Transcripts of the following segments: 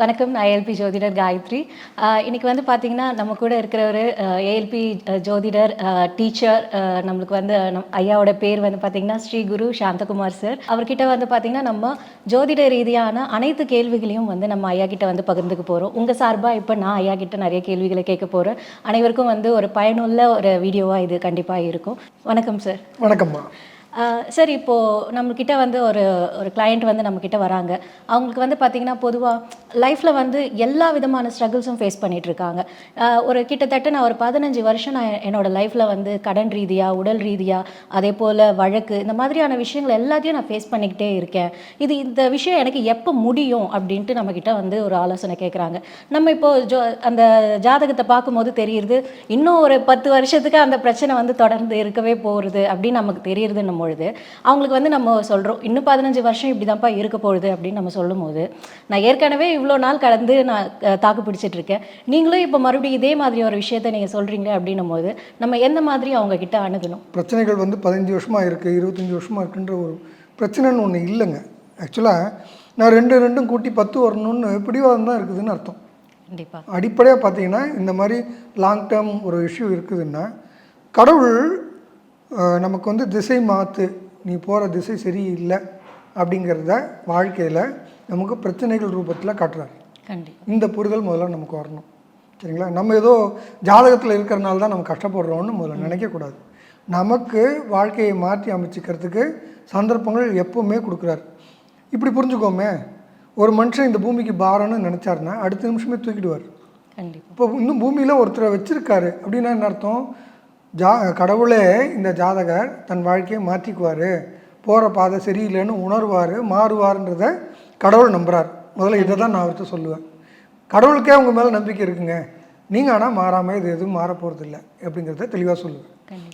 வணக்கம் நான் ஏஎல்பி ஜோதிடர் காயத்ரி. ஆஹ் இன்னைக்கு வந்து பார்த்தீங்கன்னா நம்ம கூட இருக்கிற ஒரு ஏஎல்பி ஜோதிடர் டீச்சர் நம்மளுக்கு வந்து நம் ஐயாவோட பேர் வந்து பார்த்தீங்கன்னா ஸ்ரீ குரு சாந்தகுமார் சார். அவர்கிட்ட வந்து பார்த்தீங்கன்னா நம்ம ஜோதிட ரீதியான அனைத்து கேள்விகளையும் வந்து நம்ம ஐயா கிட்ட வந்து பகிர்ந்துக்க போகிறோம் உங்கள் சார்பாக இப்போ நான் ஐயா கிட்ட நிறைய கேள்விகளை கேட்க போகிறேன் அனைவருக்கும் வந்து ஒரு பயனுள்ள ஒரு வீடியோவாக இது கண்டிப்பாக இருக்கும். வணக்கம் சார். வணக்கம்மா. சார் இப்போது நம்மக்கிட்ட வந்து ஒரு ஒரு கிளையண்ட் வந்து நம்மக்கிட்ட வராங்க. அவங்களுக்கு வந்து பார்த்திங்கன்னா பொதுவாக லைஃப்பில் வந்து எல்லா விதமான ஸ்ட்ரகிள்ஸும் ஃபேஸ் பண்ணிகிட்ருக்காங்க இருக்காங்க. ஒரு கிட்டத்தட்ட நான் ஒரு பதினஞ்சு வருஷம் நான் என்னோடய லைஃப்பில் வந்து கடன் ரீதியாக உடல் ரீதியாக அதே போல் வழக்கு இந்த மாதிரியான விஷயங்கள் எல்லாத்தையும் நான் ஃபேஸ் பண்ணிக்கிட்டே இருக்கேன். இது இந்த விஷயம் எனக்கு எப்போ முடியும் அப்படின்ட்டு நம்மக்கிட்ட வந்து ஒரு ஆலோசனை கேட்குறாங்க நம்ம இப்போது ஜோ அந்த ஜாதகத்தை பார்க்கும்போது தெரியுது இன்னும் ஒரு பத்து வருஷத்துக்கு அந்த பிரச்சனை வந்து தொடர்ந்து இருக்கவே போகிறது அப்படின்னு நமக்கு தெரியுதுன்னு பொழுது அவங்களுக்கு வந்து நம்ம சொல்கிறோம் இன்னும் பதினஞ்சு வருஷம் இப்படி தான்ப்பா இருக்க போகுது அப்படின்னு நம்ம சொல்லும்போது நான் ஏற்கனவே இவ்வளோ நாள் கடந்து நான் தாக்கு பிடிச்சிட்டு இருக்கேன் நீங்களும் இப்போ மறுபடியும் இதே மாதிரி ஒரு விஷயத்த நீங்கள் சொல்கிறீங்க அப்படின்னும் போது நம்ம எந்த மாதிரி அவங்க கிட்ட அணுகணும்? பிரச்சனைகள் வந்து பதினஞ்சு வருஷமாக இருக்குது இருபத்தஞ்சி வருஷமாக இருக்குன்ற ஒரு பிரச்சனைன்னு ஒன்று இல்லைங்க. ஆக்சுவலாக நான் ரெண்டு ரெண்டும் கூட்டி பத்து வரணும்னு பிடிவாதம் தான் இருக்குதுன்னு அர்த்தம். கண்டிப்பாக அடிப்படையாக பார்த்தீங்கன்னா இந்த மாதிரி லாங் டேர்ம் ஒரு இஷ்யூ இருக்குதுன்னா கடவுள் நமக்கு வந்து திசை மாற்று நீ போகிற திசை சரியில்லை அப்படிங்கிறத வாழ்க்கையில் நமக்கு பிரச்சனைகள் ரூபத்தில் காட்டுறாரு. இந்த புரிதல் முதல்ல நமக்கு வரணும். சரிங்களா? நம்ம ஏதோ ஜாதகத்தில் இருக்கிறனால தான் நம்ம கஷ்டப்படுறோம்னு முதல்ல நினைக்கக்கூடாது நமக்கு வாழ்க்கையை மாற்றி அமைச்சிக்கிறதுக்கு சந்தர்ப்பங்கள் எப்பவுமே கொடுக்குறாரு. இப்படி புரிஞ்சுக்கோமே ஒரு மனுஷன் இந்த பூமிக்கு பாரம்னு நினச்சாருன்னா அடுத்த நிமிஷமே தூக்கிடுவார். இப்போ இன்னும் பூமியில் ஒருத்தரை வச்சிருக்காரு அப்படின்னா என்ன அர்த்தம்? ஜா கடவுளே இந்த ஜாதகர் தன் வாழ்க்கையை மாற்றிக்குவார். போகிற பாதை சரியில்லைன்னு உணர்வார் மாறுவார்ன்றத கடவுள் நம்புறார். முதல்ல இதை தான் நான் அவர்கிட்ட சொல்லுவேன். கடவுளுக்கே உங்கள் மேலே நம்பிக்கை இருக்குங்க. நீங்கள் ஆனால் மாறாமல் இது எதுவும் மாற அப்படிங்கிறத தெளிவாக சொல்லுவேன்.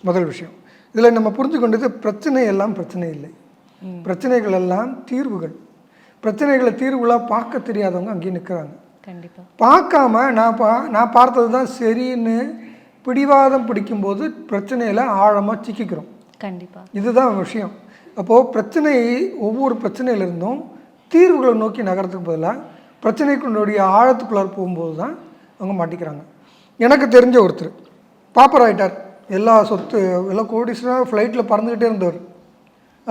முதல் விஷயம். இதில் நம்ம புரிஞ்சு கொண்டது பிரச்சனை எல்லாம் பிரச்சனை இல்லை. பிரச்சனைகள் எல்லாம் தீர்வுகள். பிரச்சனைகளை தீர்வுகளாக பார்க்க தெரியாதவங்க அங்கேயே நிற்கிறாங்க பார்க்காம நான் பா நான் பார்த்தது தான் சரின்னு பிடிவாதம் பிடிக்கும்போது பிரச்சனையில் ஆழமாக சிக்கிக்கிறோம். கண்டிப்பாக இதுதான் விஷயம். அப்போது பிரச்சனை ஒவ்வொரு பிரச்சனையிலிருந்தும் தீர்வுகளை நோக்கி நகரத்துக்கு பதிலாக பிரச்சனைக்குடைய ஆழத்துக்குள்ளார போகும்போது தான் அவங்க மாட்டிக்கிறாங்க. எனக்கு தெரிஞ்ச ஒருத்தர் பாப்பர் ஆயிட்டார். எல்லா சொத்து எல்லாம் கோடிஸ்லாம் ஃப்ளைட்டில் பறந்துக்கிட்டே இருந்தவர்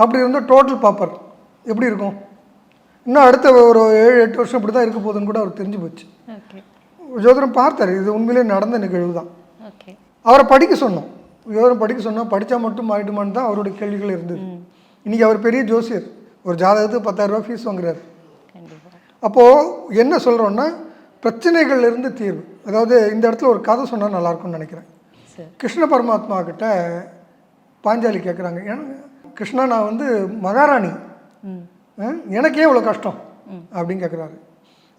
அப்படி இருந்தால் டோட்டல் பாப்பர் எப்படி இருக்கும்? இன்னும் அடுத்த ஒரு ஏழு எட்டு வருஷம் இப்படி தான் இருக்க போகுதுன்னு கூட அவருக்கு தெரிஞ்சு போச்சு. ஜோதிடம் பார்த்தார். இது உண்மையிலே நடந்த நிகழ்வு தான் அவரை படிக்க சொன்னோம். ஜோதிடம் படிக்க சொன்னால் படித்தா மட்டும் ஆயிடுமான்னு தான் அவருடைய கேள்விகள் இருந்தது. இன்றைக்கி அவர் பெரிய ஜோசியர். ஒரு ஜாதகத்துக்கு பத்தாயிரரூபா ஃபீஸ் வாங்குறாரு. அப்போது என்ன சொல்கிறோன்னா பிரச்சனைகள்ல இருந்து தீர்வு. அதாவது இந்த இடத்துல ஒரு கதை சொன்னால் நல்லாயிருக்கும்னு நினைக்கிறேன். கிருஷ்ண பரமாத்மா கிட்ட பாஞ்சாலி கேட்குறாங்க ஏன்னா கிருஷ்ணா நான் வந்து மகாராணி. எனக்கே இவ்வளோ கஷ்டம் அப்படின்னு கேட்குறாரு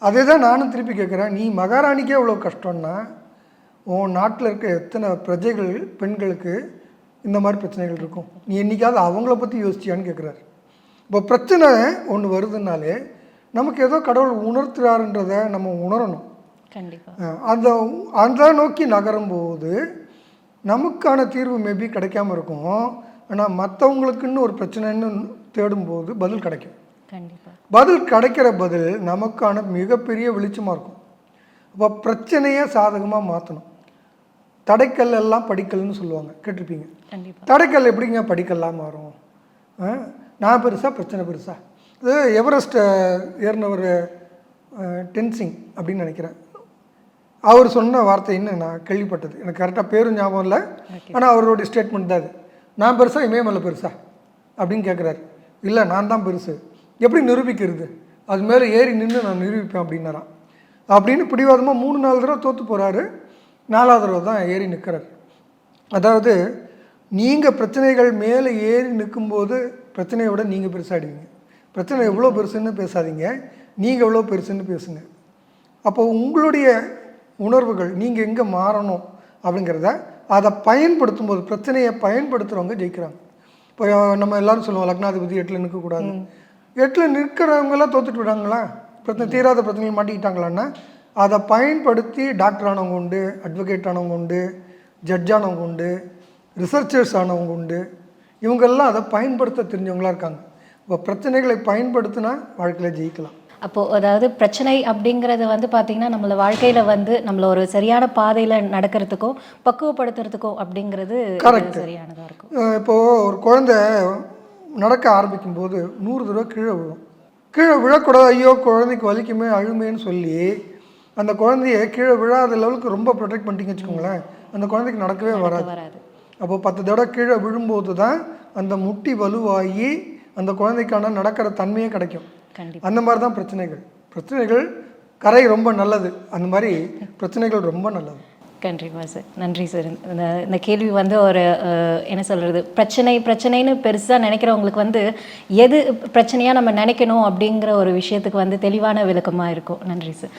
அதே தான் நானும் திருப்பி கேட்குறேன் நீ மகாராணிக்கே இவ்வளோ கஷ்டம்னா உன் நாட்டில் இருக்க எத்தனை பிரஜைகள் பெண்களுக்கு இந்த மாதிரி பிரச்சனைகள் இருக்கும்? நீ என்னைக்காவது அவங்கள பற்றி யோசிச்சியான்னு கேட்குறாரு இப்போ பிரச்சனை ஒன்று வருதுனாலே நமக்கு ஏதோ கடவுள் உணர்த்துறாருன்றதை நம்ம உணரணும். கண்டிப்பாக அந்த அந்த நோக்கி நகரும்போது நமக்கான தீர்வு மேபி கிடைக்காம இருக்கும். ஆனால் மற்றவங்களுக்குன்னு ஒரு பிரச்சனைன்னு தேடும்போது பதில் கிடைக்கும். கண்டிப்பாக பதில் கிடைக்கிற பதில் நமக்கான மிகப்பெரிய வெளிச்சமாக இருக்கும். அப்போ பிரச்சனையை சாதகமாக மாற்றணும் தடைக்கல் எல்லாம் படிக்கல்னு சொல்லுவாங்க. கேட்டிருப்பீங்க. தடைக்கல் எப்படிங்க படிக்கல்லாம் மாறும்? ஆ? நான் பெருசா பிரச்சனை பெருசா. இது எவரெஸ்ட் ஏறினவர் டென்சிங் அப்படின்னு நினைக்கிறேன். அவர் சொன்ன வார்த்தைன்னு நான் கேள்விப்பட்டது. எனக்கு கரெக்டாக பேரும் ஞாபகம் இல்லை. ஆனால் அவருடைய ஸ்டேட்மெண்ட் தான் அது. நான் பெருசா இமயமலை பெருசா அப்படின்னு கேட்குறாரு இல்லை நான் தான் பெருசு. எப்படி நிரூபிக்கிறது? அது மேலே ஏறி நின்று நான் நிரூபிப்பேன் அப்படின்னாராம். அப்படின்னு பிடிவாதமாக மூணு நாலு தடவை தோற்று போகிறாரு நாலாவது தடவை தான் ஏறி நிற்கிறார். அதாவது நீங்கள் பிரச்சனைகள் மேலே ஏறி நிற்கும்போது பிரச்சனையை விட நீங்கள் பெருசாடுவீங்க பிரச்சனை எவ்வளோ பெருசுன்னு பேசாதீங்க. நீங்கள் எவ்வளோ பெருசுன்னு பேசுங்க. அப்போ உங்களுடைய உணர்வுகள் நீங்கள் எங்கே மாறணும் அப்படிங்கிறத அதை பயன்படுத்தும் போது பிரச்சனையை பயன்படுத்துகிறவங்க ஜெயிக்கிறாங்க. இப்போ நம்ம எல்லாரும் சொல்லுவோம் லக்னாதிபதி எட்டில் நிற்கக்கூடாது எட்டில் நிற்கிறவங்களாம் தோத்துட்டு விடாங்களா பிரச்சனை தீராத பிரச்சனைகள் மாட்டிக்கிட்டாங்களான்னா அதை பயன்படுத்தி டாக்டர் ஆனவங்க உண்டு அட்வொகேட் ஆனவங்க உண்டு ஜட்ஜ் ஆனவங்க உண்டு ரிசர்ச்சர்ஸ் ஆனவங்க உண்டு. இவங்கெல்லாம் அதை பயன்படுத்த தெரிஞ்சவங்களா இருக்காங்க. இப்போ பிரச்சனைகளை பயன்படுத்தினா வாழ்க்கையில் ஜெயிக்கலாம். அப்போது அதாவது பிரச்சனை அப்படிங்கிறது வந்து பார்த்திங்கன்னா நம்மள வாழ்க்கையில் வந்து நம்மள ஒரு சரியான பாதையில் நடக்கிறதுக்கும் பக்குவப்படுத்துறதுக்கும் அப்படிங்கிறது. சரியானதாக இருக்கும். அஹ் இப்போ ஒரு குழந்தை நடக்க ஆரம்பிக்கும் போது நூறு தடவை கீழே விழும். கீழே விழக்கூடாது ஐயோ குழந்தைக்கு வலிக்குமே அழுமேன்னு சொல்லி அந்த குழந்தைய கீழே விழாத லெவலுக்கு ரொம்ப ப்ரொடெக்ட் பண்ணிட்டீங்க வச்சுக்கோங்களேன். அந்த குழந்தைக்கு நடக்கவே வராது. அப்போ பத்து தடவை கீழே விழும்போது தான் அந்த முட்டி வலுவாகி அந்த குழந்தைக்கான நடக்கிற தன்மையே கிடைக்கும். அந்த மாதிரி தான் பிரச்சனைகள். பிரச்சனைகள் கரை ரொம்ப நல்லது. அந்த மாதிரி பிரச்சனைகள் ரொம்ப நல்லது. கண்டிப்பாக சார். நன்றி சார். இந்த இந்த கேள்வி வந்து ஒரு என்ன சொல்கிறது பிரச்சனை பிரச்சனைன்னு பெருசாக நினைக்கிறவங்களுக்கு வந்து எது பிரச்சனையாக நம்ம நினைக்கணும் அப்படிங்கிற ஒரு விஷயத்துக்கு வந்து தெளிவான விளக்கமாக இருக்கும். நன்றி சார்.